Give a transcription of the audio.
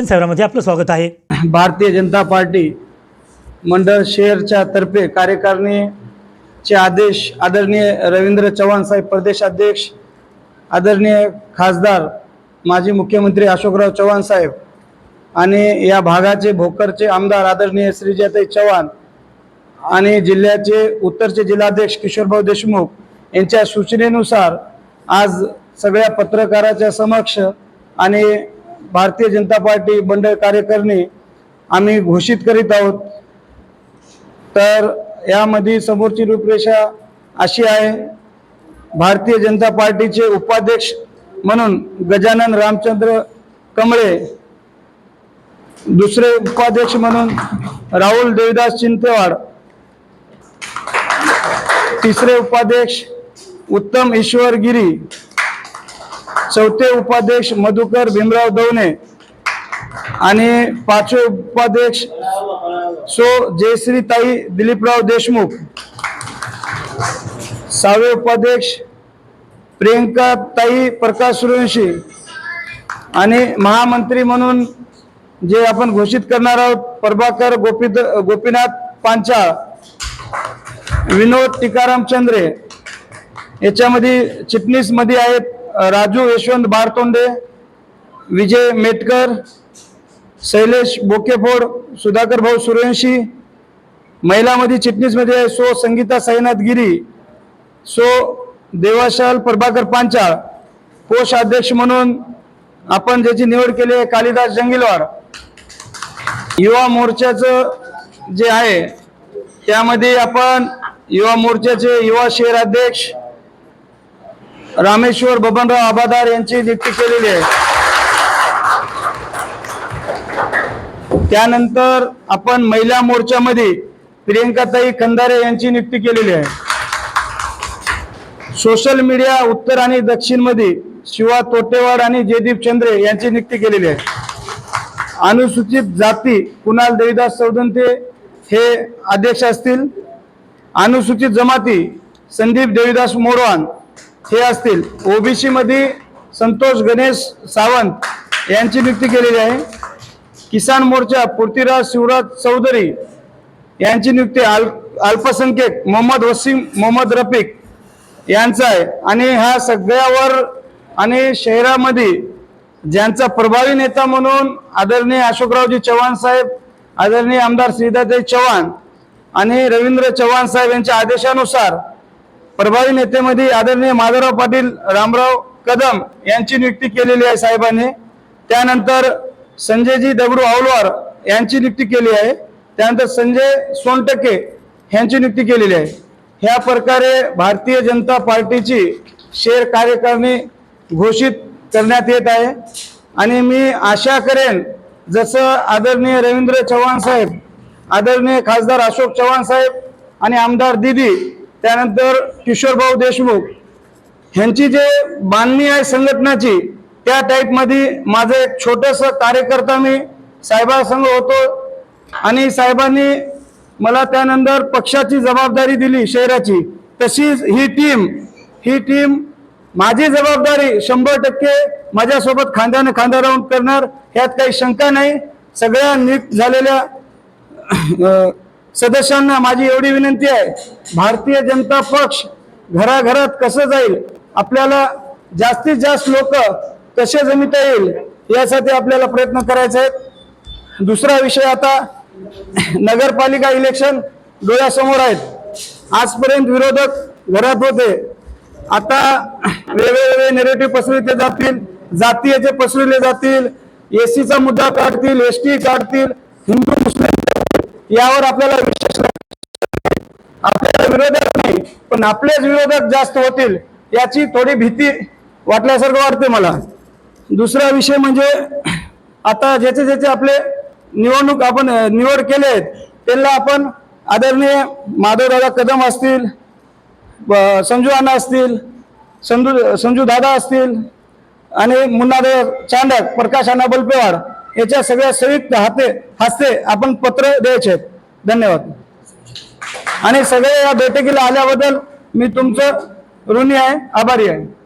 शिक्षण सेवामध्ये आपलं स्वागत आहे. भारतीय जनता पार्टी मंडळ शेअरच्या तर्फे कार्यकारिणीचे आदेश आदरणीय रवींद्र चव्हाण साहेब प्रदेशाध्यक्ष आदरणीय खासदार माजी मुख्यमंत्री अशोकराव चव्हाण साहेब आणि या भागाचे भोकरचे आमदार आदरणीय श्रीजयताई चव्हाण आणि जिल्ह्याचे उत्तरचे जिल्हाध्यक्ष किशोरभाऊ देशमुख यांच्या सूचनेनुसार आज सगळ्या पत्रकाराच्या समक्ष आणि भारतीय जनता पार्टी बंड कार्यकारिणी आम्ही घोषित करीत आहोत. तर यामध्ये समोरची रूपरेषा अशी आहे. भारतीय जनता पार्टीचे उपाध्यक्ष म्हणून गजानन रामचंद्र कमळे दुसरे उपाध्यक्ष म्हणून राहुल देवदास चिंतेवाड तिसरे उपाध्यक्ष उत्तम ईश्वर गिरी चौथे उपाध्यक्ष मधुकर भीमराव दवणे आणि पाचवे उपाध्यक्ष सो जयश्रीताई दिलीपराव देशमुख. सहावे उपाध्यक्ष प्रियंका ताई प्रकाश सूर्यवंशी आणि महामंत्री म्हणून जे आपण घोषित करणार आहोत प्रभाकर गोपीत गोपीनाथ पांचा विनोद टिकाराम चंद्रे याच्यामध्ये चिटणीसमध्ये आहेत राजू यशवंत बारतोंडे विजय मेटकर शैलेश बोकेफोड सुधाकर भाऊ सूर्यवंशी महिलामध्ये चिटणीसमध्ये आहे सो संगीता साईनाथ गिरी सो देवाशाल प्रभाकर पांचाळ कोषाध्यक्ष म्हणून आपण ज्याची निवड केली आहे कालिदास जंगिलवाड युवा मोर्चाचं जे आहे त्यामध्ये आपण युवा मोर्चाचे युवा शहर अध्यक्ष रामेश्वर बबनराव आबादार यांची नियुक्ती केलेली आहे. त्यानंतर आपण महिला मोर्चामध्ये प्रियंकाताई खंदारे यांची नियुक्ती केलेली आहे. सोशल मीडिया उत्तर आणि दक्षिणमध्ये शिवा तोटेवाड आणि जयदीप चंद्रे यांची नियुक्ती केलेली आहे. अनुसूचित जाती कुणाल देवीदास चौदंते हे अध्यक्ष असतील. अनुसूचित जमाती संदीप देवीदास मोरवान हे असतील. ओबीसी मध्ये संतोष गणेश सावंत यांची नियुक्ती केलेली आहे. किसान मोर्चा पृथ्वीराज शिवराज चौधरी यांची नियुक्ती अल अल्पसंख्यक मोहम्मद वसीम मोहम्मद रफिक यांचा आहे. आणि ह्या सगळ्यावर आणि शहरामध्ये ज्यांचा प्रभावी नेता म्हणून आदरणीय अशोकरावजी चव्हाण साहेब आदरणीय आमदार श्रीदाताई चव्हाण आणि रवींद्र चव्हाण साहेब यांच्या आदेशानुसार प्रभावी नेतेमध्ये आदरणीय माधवराव पाटील रामराव कदम यांची नियुक्ती केलेली आहे साहेबांनी. त्यानंतर संजयजी दगडू आवलवार यांची नियुक्ती केली आहे. त्यानंतर संजय सोनटके यांची नियुक्ती केलेली आहे. ह्या प्रकारे भारतीय जनता पार्टीची शेर कार्यकारिणी घोषित करण्यात येत आहे. आणि मी आशा करेन जसं आदरणीय रवींद्र चव्हाण साहेब आदरणीय खासदार अशोक चव्हाण साहेब आणि आमदार दिदी त्यानंतर किशोरभाऊ देशमुख ह्यांची जे बांधणी आहे संघटनाची त्या टाईपमध्ये माझं एक छोटंसं कार्यकर्ता मी साहेबांसंग होतो आणि साहेबांनी मला त्यानंतर पक्षाची जबाबदारी दिली शहराची. तशीच ही टीम ही टीम माझी जबाबदारी शंभर टक्के माझ्यासोबत खांद्यानं खांदा राहून करणार ह्यात काही शंका नाही. सगळ्या नीट झालेल्या सदस्यांना माझी एवढी विनंती आहे भारतीय जनता पक्ष घराघरात कसं जाईल आपल्याला जास्तीत जास्त लोक कसे जमिता येईल यासाठी आपल्याला प्रयत्न करायचे आहेत. दुसरा विषय आता नगरपालिका इलेक्शन डोळ्यासमोर आहेत. आजपर्यंत विरोधक घरात होते. आता वेगवेगळे नेरेटिव्ह पसरविले जातील जातीयचे पसरविले जातील एसीचा मुद्दा काढतील एस टी काढतील हिंदू मुस्लिम यावर आपल्याला विशेष आपल्याला विरोधक नाही पण आपलेच विरोधक जास्त होतील याची थोडी भीती वाटल्यासारखं वाटते मला. दुसरा विषय म्हणजे आता ज्याचे ज्याचे आपले निवडणूक आपण निवड केले आहेत त्यांना आपण आदरणीय माधवदादा कदम असतील संजू अण्णा असतील संजू संजू दादा असतील आणि मुन्नादेव चांडक प्रकाश अण्णा बलपेवाड याच्या सगळ्या संयुक्त हाते हस्ते आपण पत्र द्यायचे आहेत. धन्यवाद. आणि सगळे या बैठकीला आल्याबद्दल मी तुमचं ऋणी आहे आभारी आहे.